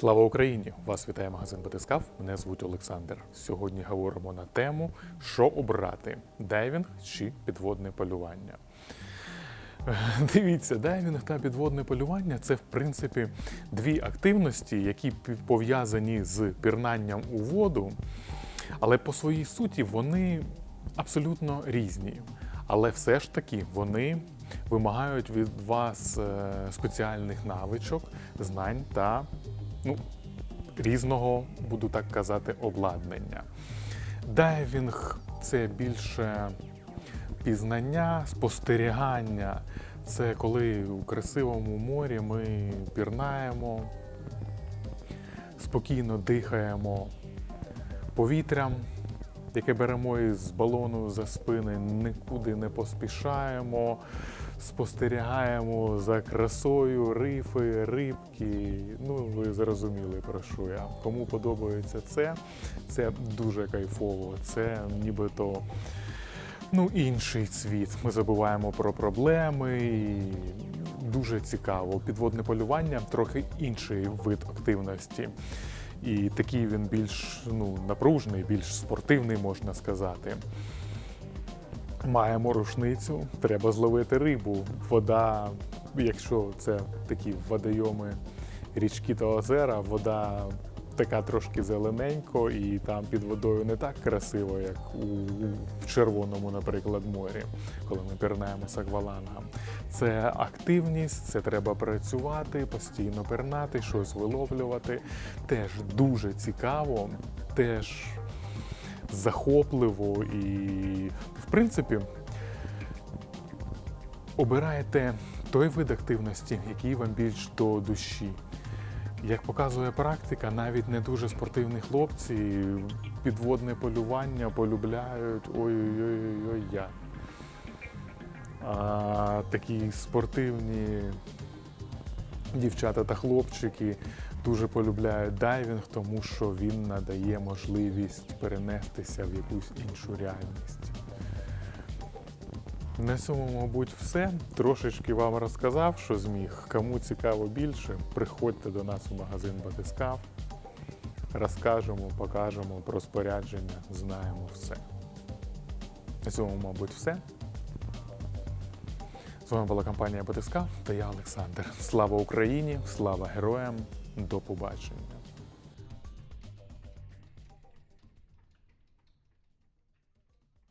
Слава Україні! Вас вітає магазин Батискав. Мене звуть Олександр. Сьогодні говоримо на тему, що обрати: дайвінг чи підводне полювання. Дивіться, дайвінг та підводне полювання це в принципі дві активності, які пов'язані з пірнанням у воду, але по своїй суті вони абсолютно різні. Але все ж таки вони вимагають від вас е, спеціальних навичок, знань та ну, різного, буду так казати, обладнання. Дайвінг це більше пізнання, спостерігання. Це коли у красивому морі ми пірнаємо, спокійно дихаємо повітрям, яке беремо із балону за спини, нікуди не поспішаємо, спостерігаємо за красою, рифи, рибки. Ну, ви зрозуміли про що я. Кому подобається це, це дуже кайфово. Це нібито ну, інший світ. Ми забуваємо про проблеми. І дуже цікаво. Підводне полювання трохи інший вид активності. І такий він більш ну, напружений, більш спортивний, можна сказати. Маємо рушницю, треба зловити рибу. Вода, якщо це такі водойоми, річки та озера, вода така трошки зелененько, і там під водою не так красиво, як у, в червоному, наприклад, морі, коли ми пірнаємо з аквалангом. Це активність, це треба працювати, постійно пірнати, щось виловлювати. Теж дуже цікаво, теж захопливо і, принципі, обираєте той вид активності, який вам більш до душі. Як показує практика, навіть не дуже спортивні хлопці підводне полювання полюбляють ой-ой-ой я. А такі спортивні дівчата та хлопчики дуже полюбляють дайвінг, тому що він надає можливість перенестися в якусь іншу реальність. На цьому, мабуть, все. Трошечки вам розказав, що зміг. Кому цікаво більше, приходьте до нас у магазин Батискав. Розкажемо, покажемо про спорядження, знаємо все. На цьому, мабуть, все. З вами була компанія Батискав та я Олександр. Слава Україні, слава героям, до побачення.